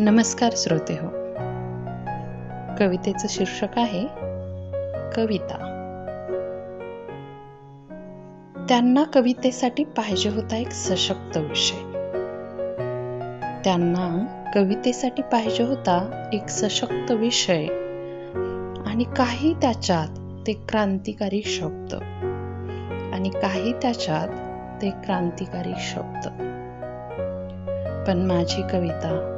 नमस्कार श्रोते हो. कवितेचं शीर्षक आहे कविता. त्यांना कवितेसाठी पाहिजे होता एक सशक्त विषय. त्यांना कवितेसाठी पाहिजे होता एक सशक्त विषय. आणि काही त्याच्यात ते क्रांतिकारी शब्द. आणि काही त्याच्यात ते क्रांतिकारी शब्द. पण माझी कविता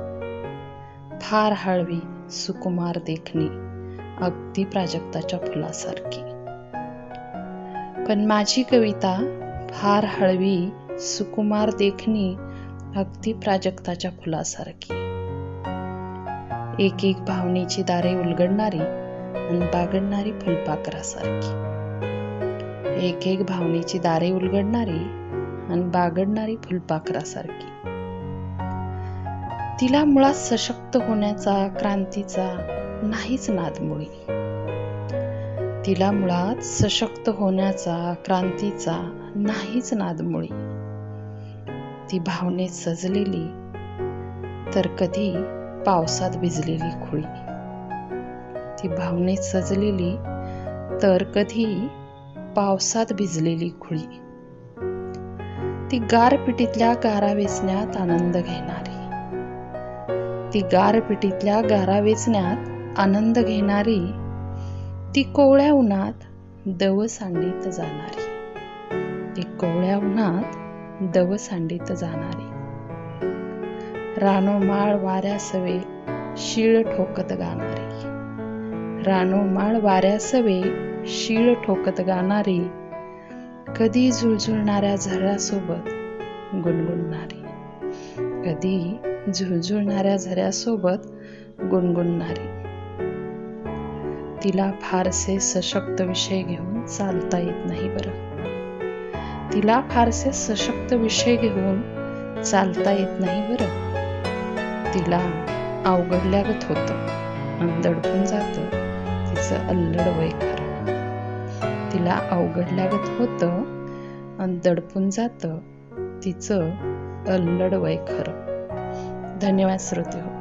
फार हळवी सुकुमार देखणी अगदी प्राजक्ताच्या फुलासारखी. पण माझी कविता फार हळवी सुकुमार देखणी अगदी प्राजक्ताच्या फुलासारखी. एक एक भावनेची दारे उलगडणारी आणि बागडणारी फुलपाखरासारखी. एक एक भावनेची दारे उलगडणारी आणि बागडणारी फुलपाखरासारखी. तिला मुळात सशक्त होण्याचा क्रांतीचा नाहीच नादमुळी तिला मुळात सशक्त होण्याचा क्रांतीचा नाहीच नादमुळी ती भावनेत सजलेली तर कधी पावसात भिजलेली खुळी. ती भावनेत सजलेली तर कधी पावसात भिजलेली खुळी. ती गारपिटीतल्या गारा वेचण्यात आनंद घेणारी. ती गारपिटीतल्या गारा वेचण्यात आनंद घेणारी ती कोवळ्या उन्हात दव सांडीत जाणारी. ती कोवळ्या उन्हात दव सांडीत जाणारी. रानोमाळ वाऱ्यासवे शीळ ठोकत गाणारी. रानोमाळ वाऱ्यासवे शीळ ठोकत गाणारी. कधी झुळझुळणाऱ्या झऱ्यासोबत गुणगुणणारी. कधी झुळझुळणाऱ्या झऱ्यासोबत गुणगुणणारी. तिला फारसे सशक्त विषय घेऊन चालता येत नाही बरं. तिला फारसे सशक्त विषय घेऊन चालता येत नाही बरं. तिला अवघडल्यागत होतं. आणि दडपून जात. तिचं अल्लड वय खरं. तिला अवघडल्यागत होतं. आणि दडपून जात. तिचं अल्लड वय खरं. धन्यवाद श्रोते हो.